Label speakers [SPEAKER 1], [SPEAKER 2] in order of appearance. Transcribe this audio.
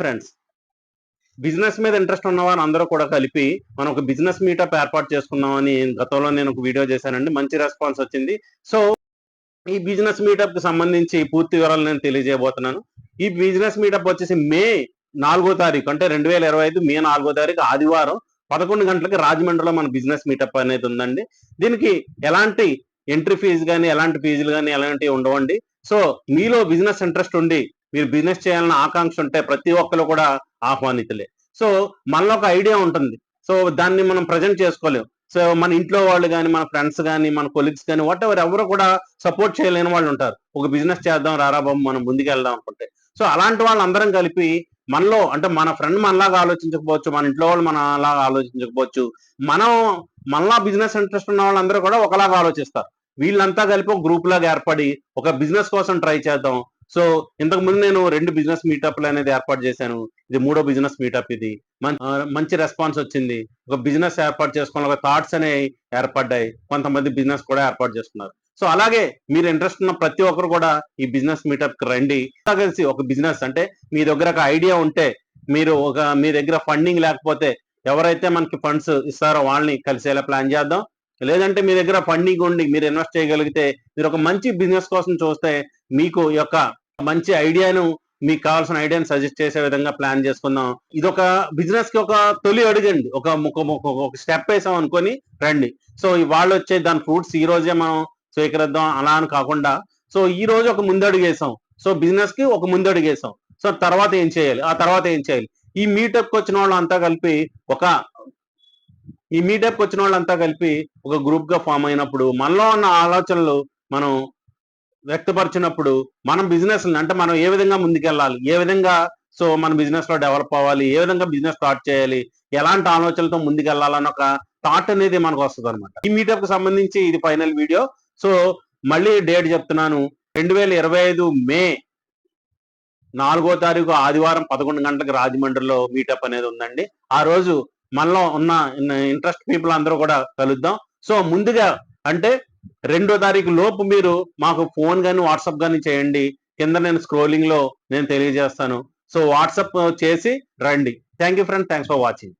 [SPEAKER 1] Friends business మీద interest ఉన్నవారు అందరూ కూడా కలిపి మనం ఒక బిజినెస్ మీటప్ ఏర్పాటు చేసుకుందామని గతంలో నేను ఒక వీడియో చేశానండి. మంచి రెస్పాన్స్ వచ్చింది. సో ఈ బిజినెస్ మీటప్కి సంబంధించి పూర్తి వివరాలు నేను తెలియజేయబోతున్నాను. ఈ బిజినెస్ మీటప్ వచ్చేసి మే నాలుగో తారీఖు అంటే రెండు వేల ఇరవై ఐదు మే నాలుగో తారీఖు ఆదివారం పదకొండు గంటలకి రాజమండ్రిలో మన బిజినెస్ మీటప్ అనేది ఉందండి. దీనికి ఎలాంటి ఎంట్రీ ఫీజు కానీ ఎలాంటి ఫీజులు కానీ ఎలాంటివి ఉండవండి. సో మీలో బిజినెస్ ఇంట్రెస్ట్ ఉండి మీరు బిజినెస్ చేయాలన్న ఆకాంక్ష ఉంటే ప్రతి ఒక్కరు కూడా ఆహ్వానితులే. సో మనలో ఒక ఐడియా ఉంటుంది. సో దాన్ని మనం ప్రజెంట్ చేసుకోలేం. సో మన ఇంట్లో వాళ్ళు కానీ మన ఫ్రెండ్స్ కానీ మన కొలీగ్స్ కానీ వాట్ ఎవరు ఎవరు కూడా సపోర్ట్ చేయలేని వాళ్ళు ఉంటారు. ఒక బిజినెస్ చేద్దాం రారా బాబు మనం ముందుకెళ్దాం అనుకుంటే. సో అలాంటి వాళ్ళందరం కలిపి మనలో అంటే మన ఫ్రెండ్ మనలాగా ఆలోచించకపోవచ్చు మన ఇంట్లో వాళ్ళు మనలాగా ఆలోచించకపోవచ్చు మనం మనలా బిజినెస్ ఇంట్రెస్ట్ ఉన్న వాళ్ళందరూ కూడా ఒకలాగా ఆలోచిస్తారు. వీళ్ళంతా కలిపి ఒక గ్రూప్ లాగా ఏర్పడి ఒక బిజినెస్ కోసం ట్రై చేద్దాం. సో ఇంతకు ముందు నేను రెండు బిజినెస్ మీటప్లు అనేది ఏర్పాటు చేశాను. ఇది మూడో బిజినెస్ మీటప్ ఇది. మంచి రెస్పాన్స్ వచ్చింది. ఒక బిజినెస్ ఏర్పాటు చేసుకోవాలి ఒక థాట్స్ అనేవి ఏర్పడ్డాయి. కొంతమంది బిజినెస్ కూడా ఏర్పాటు చేస్తున్నారు. సో అలాగే మీరు ఇంట్రెస్ట్ ఉన్న ప్రతి ఒక్కరు కూడా ఈ బిజినెస్ మీటప్కి రండి. కలిసి ఒక బిజినెస్ అంటే మీ దగ్గర ఒక ఐడియా ఉంటే మీరు ఒక మీ దగ్గర ఫండింగ్ లేకపోతే ఎవరైతే మనకి ఫండ్స్ ఇస్తారో వాళ్ళని కలిసేలా ప్లాన్ చేద్దాం. లేదంటే మీ దగ్గర ఫండింగ్ ఉండి మీరు ఇన్వెస్ట్ చేయగలిగితే మీరు ఒక మంచి బిజినెస్ కోసం చూస్తే మీకు యొక్క మంచి ఐడియాను మీకు కావాల్సిన ఐడియాని సజెస్ట్ చేసే విధంగా ప్లాన్ చేసుకుందాం. ఇది ఒక బిజినెస్కి ఒక తొలి అడుగండి. ఒక ఒక- ఒక స్టెప్ వేసాం అనుకొని రండి. సో వాళ్ళు వచ్చే దాని ఫ్రూట్స్ ఈ రోజే మనం స్వీకరిద్దాం అలా అని కాకుండా సో ఈ రోజు ఒక ముందడుగు వేసాం. సో బిజినెస్కి ఒక ముందడుగు వేసాం. సో తర్వాత ఏం చేయాలి? ఆ తర్వాత ఏం చేయాలి? ఈ మీటప్ వచ్చిన వచ్చిన వాళ్ళంతా కలిపి ఒక ఈ మీటప్కి వచ్చిన వాళ్ళంతా కలిపి ఒక గ్రూప్గా ఫామ్ అయినప్పుడు మనలో ఉన్న ఆలోచనలు మనం వ్యక్తపరిచినప్పుడు మనం బిజినెస్ అంటే మనం ఏ విధంగా ముందుకెళ్ళాలి? ఏ విధంగా సో మన బిజినెస్లో డెవలప్ అవ్వాలి? ఏ విధంగా బిజినెస్ స్టార్ట్ చేయాలి? ఎలాంటి ఆలోచనలతో ముందుకెళ్ళాలన్న ఒక థాట్ అనేది మనకు వస్తుంది అనమాట ఈ మీటప్కి సంబంధించి ఇది ఫైనల్ వీడియో సో మళ్ళీ డేట్ చెప్తున్నాను. రెండు వేల ఇరవై ఐదు మే నాలుగో తారీఖు ఆదివారం పదకొండు గంటలకు రాజమండ్రిలో మీటప్ అనేది ఉందండి. ఆ రోజు మనలో ఉన్న ఇంట్రెస్ట్ పీపుల్ అందరూ కూడా కలుద్దాం. సో ముందుగా అంటే రెండో తారీఖు లోపు మీరు మాకు ఫోన్ కానీ వాట్సాప్ కానీ చేయండి. కింద నేను స్క్రోలింగ్లో నేను తెలియజేస్తాను. సో వాట్సాప్ చేసి రండి. Thank you friend. Thanks for watching.